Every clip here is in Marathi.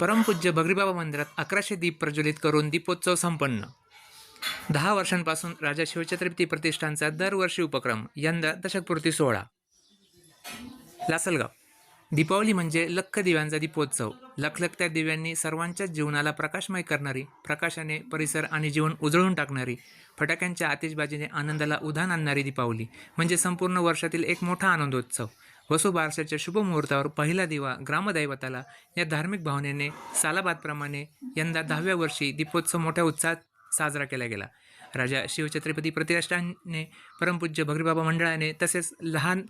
परमपूज्य भगरीबाबा मंदिरात अकराशे दीप प्रज्वलित करून दीपोत्सव संपन्न. दहा वर्षांपासून राजा शिवछत्रपती प्रतिष्ठानचा दरवर्षी उपक्रम यंदा दशकपूर्ती सोहळा. लासलगाव. दीपावली म्हणजे लख दिव्यांचा दीपोत्सव. लखलखत्या दिव्यांनी सर्वांच्याच जीवनाला प्रकाशमय करणारी प्रकाशाने परिसर आणि जीवन उजळून टाकणारी फटाक्यांच्या आतिषबाजीने आनंदाला उधाण आणणारी दीपावली म्हणजे संपूर्ण वर्षातील एक मोठा आनंदोत्सव. वसुबारसाच्या शुभ मुहूर्तावर पहिला दिवा ग्रामदैवताला या धार्मिक भावनेने सालाबादप्रमाणे यंदा दहाव्या वर्षी दीपोत्सव मोठ्या उत्साहात साजरा केला गेला. राजा शिवछत्रपती प्रतिष्ठानने परमपूज्य भगरीबाबा मंडळाने तसेच लहान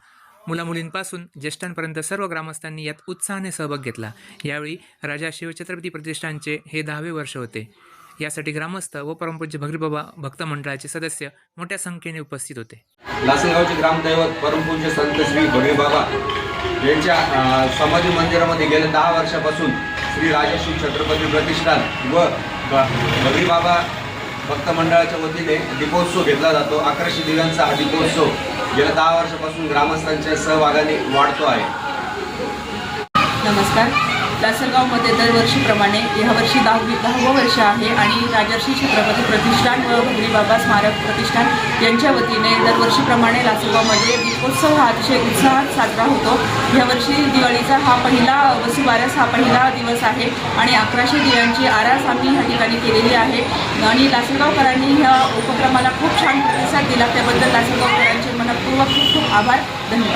मुलामुलींपासून ज्येष्ठांपर्यंत सर्व ग्रामस्थांनी यात उत्साहाने सहभाग घेतला. यावेळी राजा शिवछत्रपती प्रतिष्ठानचे हे दहावे वर्ष होते. यासाठी ग्रामस्थ व परमपूज्य भगरीबाबा भक्त मंडळाचे सदस्य मोठ्या संख्येने उपस्थित होते. लासलगावचे ग्रामदैवत परमपूज्य संत श्री बाबा यांच्या समाधी मंदिरामध्ये गेल्या दहा वर्षापासून श्री राजश्री छत्रपती प्रतिष्ठान व बाबा भक्त मंडळाच्या वतीने दीपोत्सव घेतला जातो. अकराशे दिव्यांचा हा दीपोत्सव गेल्या दहा वर्षापासून ग्रामस्थांच्या सहभागाने वाढतो आहे. नमस्कार. लासलगावमध्ये दरवर्षीप्रमाणे यावर्षी दहावी दहावं वर्ष आहे आणि राजर्षी छत्रपती प्रतिष्ठान व बाबा स्मारक प्रतिष्ठान यांच्या वतीने दरवर्षीप्रमाणे लासलगावमध्ये दीपोत्सव हा अतिशय उत्साहात साजरा होतो. यावर्षी दिवाळीचा हा पहिला वसुबारस हा पहिला दिवस आहे आणि अकराशे दिव्यांची आरास आम्ही ह्या ठिकाणी केलेली आहे. आणि लासलगावकरांनी ह्या उपक्रमाला खूप छान प्रतिसाद दिला. त्याबद्दल लासलगावकरांचे मनपूर्वक खूप खूप आभार. धन्यवाद.